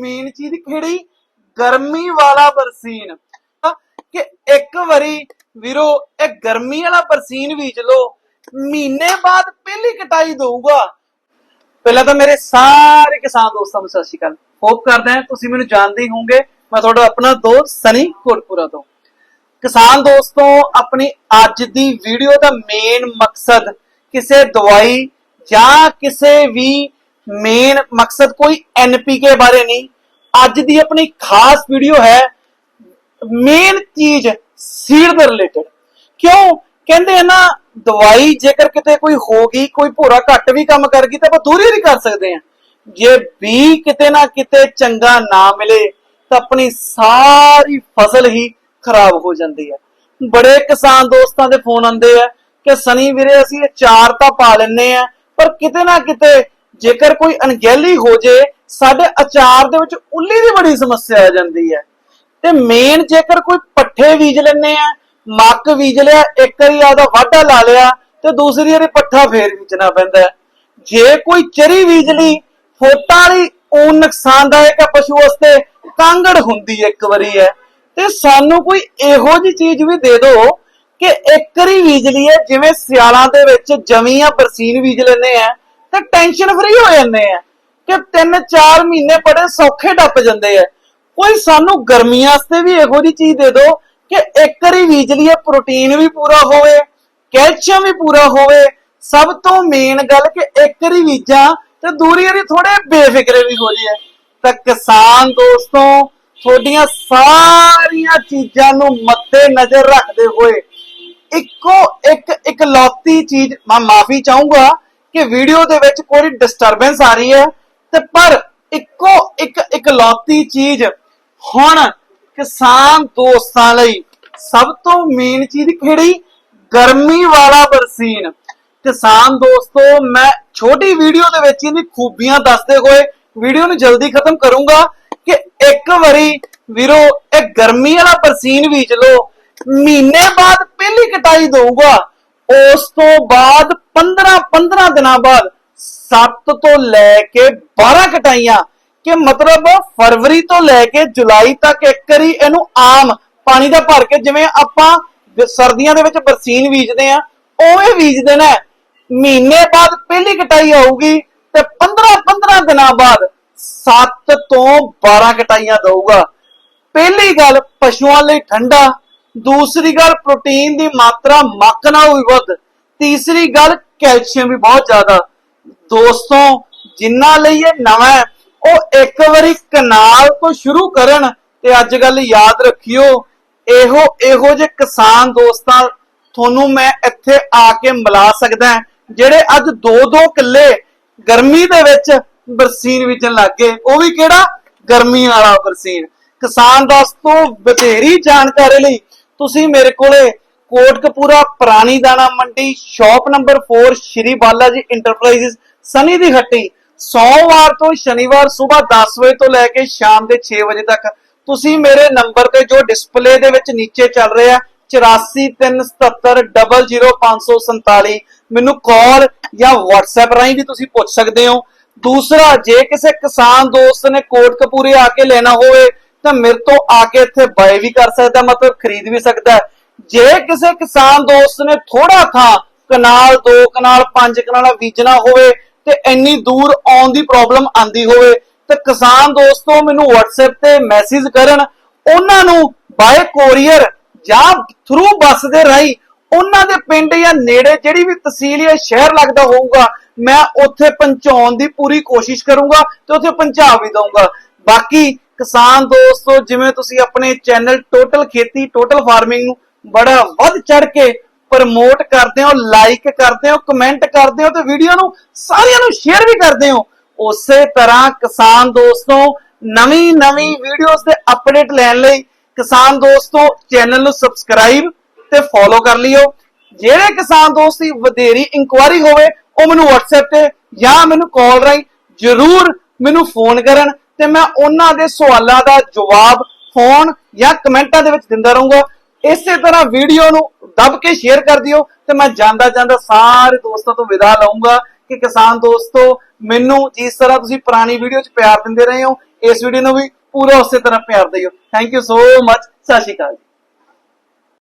Main ਚੀਜ਼ ਕਿਹੜੀ ਗਰਮੀ ਵਾਲਾ ਬਰਸੀਨ। ਕਿ ਇੱਕ ਵਾਰੀ ਵੀਰੋ, ਇਹ ਗਰਮੀ ਵਾਲਾ ਬਰਸੀਨ ਬੀਜ ਲਓ ਮਹੀਨੇ ਬਾਅਦ ਪਹਿਲੀ ਕਟਾਈ ਦਊਗਾ। ਪਹਿਲਾਂ ਤਾਂ ਮੇਰੇ ਸਾਰੇ ਕਿਸਾਨ ਦੋਸਤਾਂ ਨੂੰ ਸਤਿ ਸ਼੍ਰੀ ਅਕਾਲ। ਹੋਪ ਕਰਦਾ ਹਾਂ ਤੁਸੀਂ ਮੈਨੂੰ ਜਾਣਦੇ ਹੀ ਹੋਵੋਗੇ, ਮੈਂ ਤੁਹਾਡਾ ਆਪਣਾ ਦੋਸਤ ਸਨੀ ਕੋਟਪੁਰਾ ਤੋਂ। ਕਿਸਾਨ ਦੋਸਤੋ, ਆਪਣੀ ਅੱਜ ਦੀ ਵੀਡੀਓ ਦਾ ਮੇਨ ਮਕਸਦ, ਕਿਸੇ ਦਵਾਈ ਜਾਂ ਕਿਸੇ ਵੀ ਮੇਨ ਮਕਸਦ ਕੋਈ ਐਨਪੀਕੇ ਬਾਰੇ ਨਹੀਂ ਅੱਜ ਦੀ ਆਪਣੀ ਖਾਸ ਵੀਡੀਓ ਹੈ ਮੇਨ ਚੀਜ਼ ਸੀਡ ਦੇ ਰਿਲੇਟਡ ਕਿਉਂ ਕਹਿੰਦੇ ਆ ਨਾ ਦਵਾਈ ਜੇਕਰ ਕਿਤੇ ਕੋਈ ਹੋ ਗਈ ਕੋਈ ਭੋਰਾ ਘੱਟ ਵੀ ਕੰਮ ਕਰ ਗਈ ਤਾਂ ਆਪਾਂ ਦੂਰੀ ਨਹੀਂ ਕਰ ਸਕਦੇ ਆ ਜੇ ਵੀ ਕਿਤੇ ਨਾ ਕਿਤੇ ਚੰਗਾ ਨਾ ਮਿਲੇ ਤਾਂ ਆਪਣੀ ਸਾਰੀ ਫਸਲ ਹੀ ਖਰਾਬ ਹੋ ਜਾਂਦੀ ਹੈ ਬੜੇ ਕਿਸਾਨ ਦੋਸਤਾਂ ਦੇ ਫੋਨ ਆਉਂਦੇ ਆ ਕਿ ਸਨੀ ਵੀਰੇ ਅਸੀਂ ਇਹ ਤਾਂ ਪਾ ਲੈਨੇ ਆ ਪਰ ਕਿਤੇ ਨਾ ਕਿਤੇ ਜੇਕਰ ਕੋਈ ਅਣਗਹਿਲੀ ਹੋ ਜੇ, ਸਾਡੇ ਅਚਾਰ ਦੇ ਵਿੱਚ ਉੱਲੀ ਦੀ ਬੜੀ ਸਮੱਸਿਆ ਆ ਜਾਂਦੀ ਹੈ। ਤੇ ਮੇਨ ਜੇਕਰ ਕੋਈ ਪੱਠੇ ਬੀਜ ਲੈਨੇ ਆ, ਮੱਕ ਬੀਜ ਲਿਆ, ਇੱਕ ਵਾਰੀ ਆਦਾ ਵਾਢਾ ਲਾ ਲਿਆ, ਤੇ ਦੂਸਰੀ ਵਾਰੀ ਪੱਠਾ ਫੇਰ ਬੀਜਣਾ ਪੈਂਦਾ ਜੇ ਕੋਈ ਚਰੀ ਬੀਜ ਲਈ, ਫੋਟਾਂ ਵਾਲੀ ਉਹ ਨੁਕਸਾਨਦਾਇਕ ਹੈ ਪਸ਼ੂ ਵਾਸਤੇ, ਕਾਂਗੜ ਹੁੰਦੀ ਹੈ ਇੱਕ ਵਾਰੀ ਹੈ। ਤੇ ਸਾਨੂੰ ਕੋਈ ਇਹੋ ਜੀ ਚੀਜ਼ ਵੀ ਦੇ ਦਿਓ ਕਿ ਇੱਕ ਵਾਰੀ ਬੀਜ ਲਈਏ, ਜਿਵੇਂ ਸਿਆਲਾਂ ਦੇ ਵਿੱਚ ਜਮੀਆਂ ਬਰਸੀਨ ਬੀਜ ਲੈਨੇ ਆ ਤੇ ਟੈਨਸ਼ਨ ਫਰੀ ਹੋ ਜਾਂਦੇ ਆ ਕਿ 3-4 ਮਹੀਨੇ ਬੜੇ ਸੌਖੇ ਟੱਪ ਜਾਂਦੇ ਆ। ਕੋਈ ਸਾਨੂੰ ਗਰਮੀਆਂ ਵਾਸਤੇ ਵੀ ਇਹੋ ਜੀ ਚੀਜ਼ ਦੇ ਦਿਓ ਕਿ ਇੱਕ ਵਾਰੀ ਬੀਜ ਲਈਏ ਪ੍ਰੋਟੀਨ ਵੀ ਪੂਰਾ ਹੋਵੇ, ਕੈਲਸ਼ੀਅਮ ਵੀ ਪੂਰਾ ਹੋਵੇ। ਸਭ ਤੋਂ ਮੇਨ ਗੱਲ ਕਿ ਇੱਕ ਵਾਰੀ ਬੀਜਾਂ ਤੇ ਦੂਰੀ ਵਾਰੀ ਥੋੜੇ ਬੇਫਿਕਰੇ ਵੀ ਹੋ ਜਾਈਏ। ਤਾਂ ਕਿਸਾਨ ਦੋਸਤੋ, ਤੁਹਾਡੀਆਂ ਸਾਰੀਆਂ ਚੀਜ਼ਾਂ ਨੂੰ ਮੱਦੇ ਨਜ਼ਰ ਰੱਖਦੇ ਹੋਏ ਇੱਕੋ ਇੱਕ ਇਕਲੌਤੀ ਚੀਜ਼ ਮੈਂ ਮਾਫੀ ਚਾਹੂੰਗਾ ਕਿ ਵੀਡੀਓ ਦੇ ਵਿੱਚ ਕੋਈ ਡਿਸਟਰਬੈਂਸ ਆ ਰਹੀ ਹੈ ਤੇ ਪਰ ਇੱਕੋ ਇੱਕ ਇਕਲੌਤੀ ਚੀਜ਼ ਹੁਣ ਕਿਸਾਨ ਦੋਸਤਾਂ ਲਈ ਸਭ ਤੋਂ ਮੇਨ ਚੀਜ਼ ਕਿਹੜੀ? ਗਰਮੀ ਵਾਲਾ ਬਰਸੀਨ। ਕਿਸਾਨ ਦੋਸਤੋ, ਮੈਂ ਛੋਟੀ ਵੀਡੀਓ ਦੇ ਵਿੱਚ ਇਹਦੀ ਖੂਬੀਆਂ ਦੱਸਦੇ ਹੋਏ ਵੀਡੀਓ ਨੂੰ ਜਲਦੀ ਖਤਮ ਕਰੂੰਗਾ ਕਿ ਇੱਕ ਵਾਰੀ ਵੀਰੋ, ਇਹ ਗਰਮੀ ਵਾਲਾ ਬਰਸੀਨ ਬੀਜ ਲੋ ਮਹੀਨੇ ਬਾਅਦ ਪਹਿਲੀ ਕਟਾਈ ਦਊਗਾ। ਉਸ ਤੋਂ ਬਾਅਦ 15 15 ਦਿਨਾਂ ਬਾਅਦ 7 ਤੋਂ ਲੈ ਕੇ 12 ਕਟਾਈਆਂ, ਕਿ ਮਤਲਬ ਫਰਵਰੀ ਤੋਂ ਲੈ ਕੇ ਜੁਲਾਈ ਤੱਕ ਇੱਕ ਵਾਰੀ ਇਹਨੂੰ ਆਮ ਪਾਣੀ ਦਾ ਭਰ ਕੇ, ਜਿਵੇਂ ਆਪਾਂ ਸਰਦੀਆਂ ਦੇ ਵਿੱਚ ਬਰਸੀਨ ਬੀਜਦੇ ਆ ਉਵੇਂ ਬੀਜਦੇ ਨੇ। ਮਹੀਨੇ ਬਾਅਦ ਪਹਿਲੀ ਕਟਾਈ ਆਊਗੀ ਤੇ 15 15 ਦਿਨਾਂ ਬਾਅਦ 7 ਤੋਂ 12 ਕਟਾਈਆਂ ਦਊਗਾ। ਪਹਿਲੀ ਗੱਲ ਪਸ਼ੂਆਂ ਲਈ ਠੰਡਾ ਦੂਸਰੀ ਗੱਲ ਪ੍ਰੋਟੀਨ ਦੀ ਮਾਤਰਾ ਮੱਕ ਨਾਲ ਵੀ ਵੱਧ। ਤੀਸਰੀ ਗੱਲ ਕੈਲਸ਼ੀਅਮ ਵੀ ਬਹੁਤ ਜ਼ਿਆਦਾ। ਦੋਸਤੋ, ਜਿੰਨਾ ਲਈ ਇਹ ਨਵਾਂ ਹੈ, ਉਹ ਇੱਕ ਵਾਰੀ ਕਨਾਲ ਤੋਂ ਸ਼ੁਰੂ ਕਰਨ ਤੇ ਅੱਜ ਗੱਲ ਯਾਦ ਰੱਖਿਓ। ਇਹੋ ਇਹੋ ਜਿਹੇ ਕਿਸਾਨ ਦੋਸਤਾਂ ਤੁਹਾਨੂੰ ਮੈਂ ਇੱਥੇ ਆ ਕੇ ਮਿਲਾ ਸਕਦਾ ਜਿਹੜੇ ਅੱਜ 2-2 ਕਿੱਲੇ ਗਰਮੀ ਦੇ ਵਿੱਚ ਬਰਸੀਨ ਬੀਜਣ ਲੱਗ ਗਏ। ਉਹ ਵੀ ਕਿਹੜਾ? ਗਰਮੀ ਵਾਲਾ ਬਰਸੀਨ। ਕਿਸਾਨ ਦੋਸਤੋ ਬਥੇਰੀ ਜਾਣਕਾਰੀ ਲਈ ਤੁਸੀਂ ਮੇਰੇ ਕੋਲੇ ਕੋਟਕਪੂਰਾ ਪੁਰਾਣੀ ਦਾਣਾ ਮੰਡੀ, ਸ਼ਾਪ ਨੰਬਰ 4 ਸ਼੍ਰੀ ਬਾਲਾ ਜੀ ਇੰਟਰਪ੍ਰਾਈਜ਼ਸ ਸਨੀ ਦੀ ਹੱਟੀ, ਸੋਮਵਾਰ ਤੋਂ ਸ਼ਨੀਵਾਰ ਸਵੇਰ 10 ਵਜੇ ਤੋਂ ਲੈ ਕੇ ਸ਼ਾਮ ਦੇ 6 ਵਜੇ ਤੱਕ। ਤੁਸੀਂ ਮੇਰੇ ਨੰਬਰ ਤੇ ਜੋ ਡਿਸਪਲੇ ਦੇ ਵਿੱਚ ਨੀਚੇ ਚੱਲ ਰਿਹਾ 8437700547 ਮੈਨੂੰ ਕਾਲ ਜਾਂ WhatsApp ਰਾਹੀਂ ਵੀ ਤੁਸੀਂ ਪੁੱਛ ਸਕਦੇ ਹੋ। ਦੂਸਰਾ, ਜੇ ਕਿਸੇ ਕਿਸਾਨ ਦੋਸਤ ਨੇ ਕੋਟਕਪੂਰੇ ਆ ਕੇ ਲੈਣਾ ਹੋਵੇ ਤਾਂ ਮੇਰੇ ਤੋਂ ਆ ਕੇ ਇੱਥੇ ਬਾਏ ਵੀ ਕਰ ਸਕਦਾ, ਮਤਲਬ ਖਰੀਦ ਵੀ ਸਕਦਾ ਜੇ ਕਿਸੇ ਕਿਸਾਨ ਦੋਸਤ ਨੇ ਥੋੜਾ ਥਾਂ ਕਨਾਲ, ਦੋ ਕਨਾਲ, ਪੰਜ ਕਨਾਲ ਬੀਜਣਾ ਹੋਵੇ ਤੇ ਇੰਨੀ ਦੂਰ ਆਉਣ ਦੀ ਪ੍ਰੋਬਲਮ ਆਂਦੀ ਹੋਵੇ, ਤੇ ਕਿਸਾਨ ਦੋਸਤੋ ਮੈਨੂੰ WhatsApp ਤੇ ਮੈਸੇਜ ਕਰਨ, ਉਹਨਾਂ ਨੂੰ ਬਾਏ ਕੋਰੀਅਰ ਜਾਂ ਥਰੂ ਬੱਸ ਦੇ ਰਾਹੀਂ ਉਹਨਾਂ ਦੇ ਪਿੰਡ ਜਾਂ ਨੇੜੇ ਜਿਹੜੀ ਵੀ ਤਹਿਸੀਲ ਜਾਂ ਸ਼ਹਿਰ ਲੱਗਦਾ ਹੋਊਗਾ, ਮੈਂ ਉੱਥੇ ਪਹੁੰਚਾਉਣ ਦੀ ਪੂਰੀ ਕੋਸ਼ਿਸ਼ ਕਰੂੰਗਾ ਤੇ ਉੱਥੇ ਪਹੁੰਚਾ ਵੀ ਦਊਂਗਾ। ਬਾਕੀ ਕਿਸਾਨ ਦੋਸਤੋ, ਜਿਵੇਂ ਤੁਸੀਂ ਆਪਣੇ ਚੈਨਲ ਟੋਟਲ ਖੇਤੀ ਟੋਟਲ ਫਾਰਮਿੰਗ ਨੂੰ ਬੜਾ ਵੱਧ ਚੜ ਕੇ ਪ੍ਰਮੋਟ ਕਰਦੇ ਹੋ ਲਾਈਕ ਕਰਦੇ ਹੋ ਕਮੈਂਟ ਕਰਦੇ ਹੋ ਤੇ ਵੀਡੀਓ ਨੂੰ ਸਾਰਿਆਂ ਨੂੰ ਸ਼ੇਅਰ ਵੀ ਕਰਦੇ ਹੋ, ਉਸੇ ਤਰ੍ਹਾਂ ਕਿਸਾਨ ਦੋਸਤੋ, ਨਵੀਂ ਨਵੀਂ ਵੀਡੀਓਜ਼ ਦੇ ਅਪਡੇਟ ਲੈਣ ਲਈ ਕਿਸਾਨ ਦੋਸਤੋ ਚੈਨਲ ਨੂੰ ਸਬਸਕ੍ਰਾਈਬ ਤੇ ਫੋਲੋ ਕਰ ਲਿਓ। ਜਿਹੜੇ ਕਿਸਾਨ ਦੋਸਤ ਦੀ ਵਧੇਰੀ ਇਨਕੁਆਰੀ ਹੋਵੇ, ਉਹ ਮੈਨੂੰ WhatsApp ਤੇ ਜਾਂ ਮੈਨੂੰ ਕਾਲ ਰਾਹੀਂ ਜਰੂਰ ਮੈਨੂੰ ਫੋਨ ਕਰਨ। ਤੇ ਮੈਂ ਉਹਨਾਂ ਦੇ ਸਵਾਲਾਂ ਦਾ ਜਵਾਬ ਫੋਨ ਜਾਂ ਕਮੈਂਟਾਂ ਦੇ ਵਿੱਚ ਦਿੰਦਾ ਰਹੂੰਗਾ। ਇਸੇ ਤਰ੍ਹਾਂ ਵੀਡੀਓ ਨੂੰ ਦੱਬ ਕੇ ਸ਼ੇਅਰ ਕਰ ਦਿਓ ਤੇ ਮੈਂ ਜਾਂਦਾ ਜਾਂਦਾ ਸਾਰੇ ਦੋਸਤਾਂ ਤੋਂ ਵਿਦਾ ਲਵਾਂਗਾ ਕਿ ਕਿਸਾਨ ਦੋਸਤੋ, ਮੈਨੂੰ ਜਿਸ ਤਰ੍ਹਾਂ ਤੁਸੀਂ ਪੁਰਾਣੀ ਵੀਡੀਓ 'ਚ ਪਿਆਰ ਦਿੰਦੇ ਰਹੇ ਹੋ, ਇਸ ਵੀਡੀਓ ਨੂੰ ਵੀ ਪੂਰਾ ਉਸੇ ਤਰ੍ਹਾਂ ਪਿਆਰ ਦਿਓ। ਥੈਂਕ ਯੂ ਸੋ ਮਚ ਸਤਿ ਸ਼੍ਰੀ ਅਕਾਲ